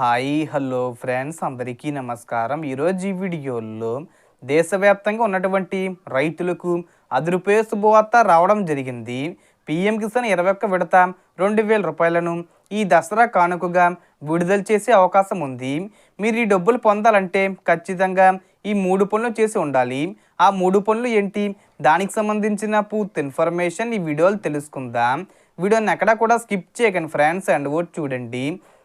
Hi hello friends. అందరికీ నమస్కారం. ఈరోజు ఈ వీడియోలో దేశవ్యాప్తంగా ఉన్నటువంటి రైతులకు అది శుభవార్త రావడం జరిగింది. పిఎం కిసాన్ ఇరవై ఒక్క విడత రెండు వేల రూపాయలను ఈ దసరా కానుకగా విడుదల చేసే అవకాశం ఉంది. మీరు ఈ డబ్బులు పొందాలంటే ఖచ్చితంగా ఈ మూడు పనులు చేసి ఉండాలి. ఆ మూడు పనులు ఏంటి? దానికి సంబంధించిన పూర్తి ఇన్ఫర్మేషన్ ఈ వీడియోలు తెలుసుకుందాం. వీడియోని ఎక్కడా కూడా స్కిప్ చేయకండి ఫ్రెండ్స్. అండ్ ఓట్ చూడండి.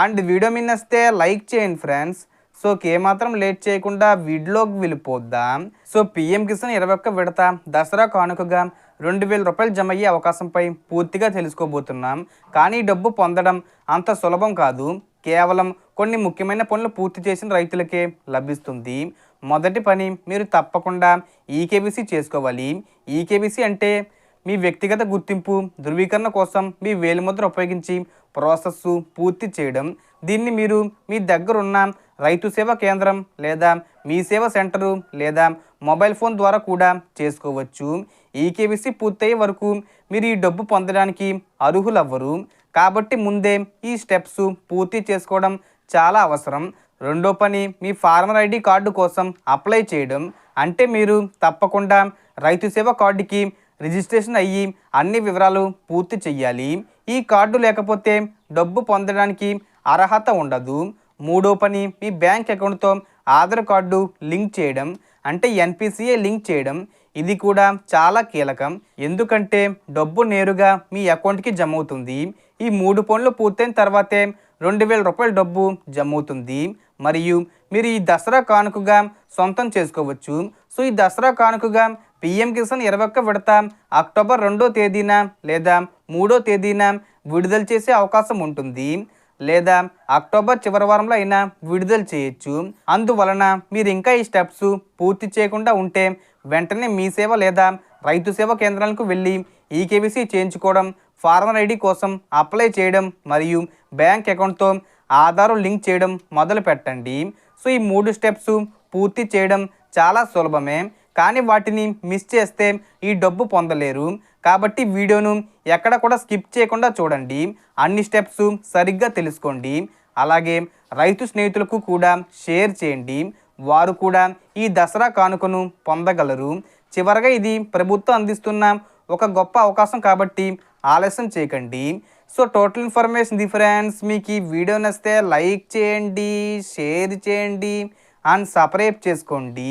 అండ్ వీడియో మీ నచ్చితే లైక్ చేయండి ఫ్రెండ్స్. సో ఏమాత్రం లేట్ చేయకుండా వీడియోకి వెళ్ళిపోద్దాం. సో పిఎం కిసాన్ ఇరవై ఒక్క విడత దసరా కానుకగా రెండు వేల రూపాయలు జమ అయ్యే అవకాశంపై పూర్తిగా తెలుసుకోబోతున్నాం. కానీ డబ్బు పొందడం అంత సులభం కాదు. కేవలం కొన్ని ముఖ్యమైన పనులు పూర్తి చేసిన రైతులకే లభిస్తుంది. మొదటి పని మీరు తప్పకుండా ఈకేబీసీ చేసుకోవాలి. ఈకేబీసీ అంటే మీ వ్యక్తిగత గుర్తింపు ధృవీకరణ కోసం మీ వేలిముద్ర ఉపయోగించి ప్రాసెస్ పూర్తి చేయడం. దీన్ని మీరు మీ దగ్గర ఉన్న రైతు సేవా కేంద్రం లేదా మీ సేవ సెంటరు లేదా మొబైల్ ఫోన్ ద్వారా కూడా చేసుకోవచ్చు. ఈకేబీసీ పూర్తయ్యే వరకు మీరు ఈ డబ్బు పొందడానికి అర్హులవ్వరు. కాబట్టి ముందే ఈ స్టెప్స్ పూర్తి చేసుకోవడం చాలా అవసరం. రెండో పని మీ ఫార్మర్ ఐడి కార్డు కోసం అప్లై చేయడం. అంటే మీరు తప్పకుండా రైతు సేవ కార్డుకి రిజిస్ట్రేషన్ అయ్యి అన్ని వివరాలు పూర్తి చెయ్యాలి. ఈ కార్డు లేకపోతే డబ్బు పొందడానికి అర్హత ఉండదు. మూడో పని మీ బ్యాంక్ అకౌంట్తో ఆధార్ కార్డు లింక్ చేయడం అంటే ఎన్పిసిఏ లింక్ చేయడం. ఇది కూడా చాలా కీలకం. ఎందుకంటే డబ్బు నేరుగా మీ అకౌంట్కి జమ అవుతుంది ఈ మూడు పనులు పూర్తయిన తర్వాతే రెండు వేల రూపాయల డబ్బు జమ అవుతుంది మరియు మీరు ఈ దసరా కానుకగా సొంతం చేసుకోవచ్చు. సో ఈ దసరా కానుకగా పిఎం కిసాన్ ఇరవై ఒక్క విడత అక్టోబర్ రెండో తేదీన లేదా మూడో తేదీన విడుదల చేసే అవకాశం ఉంటుంది. లేదా అక్టోబర్ చివరి వారంలో అయినా విడుదల చేయొచ్చు. అందువలన మీరు ఇంకా ఈ స్టెప్స్ పూర్తి చేయకుండా ఉంటే వెంటనే మీ సేవ లేదా రైతు సేవ కేంద్రాలకు వెళ్ళి ఈకేబీసీ చేయించుకోవడం ఫార్మర్ ఐడి కోసం అప్లై చేయడం మరియు బ్యాంక్ అకౌంట్తో ఆధార్ లింక్ చేయడం మొదలు పెట్టండి సో ఈ మూడు స్టెప్స్ పూర్తి చేయడం చాలా సులభమే. కానీ వాటిని మిస్ చేస్తే ఈ డబ్బు పొందలేరు. కాబట్టి వీడియోను ఎక్కడ కూడా స్కిప్ చేయకుండా చూడండి. అన్ని స్టెప్స్ సరిగ్గా తెలుసుకోండి. అలాగే రైతు స్నేహితులకు కూడా షేర్ చేయండి. వారు కూడా ఈ దసరా కానుకను పొందగలరు. చివరగా ఇది ప్రభుత్వం అందిస్తున్న ఒక గొప్ప అవకాశం కాబట్టి ఆలస్యం చేయకండి. సో టోటల్ ఇన్ఫర్మేషన్ డిఫరెన్స్ మీకు ఈ వీడియో నచ్చితే లైక్ చేయండి షేర్ చేయండి అండ్ సబ్స్క్రైబ్ చేసుకోండి.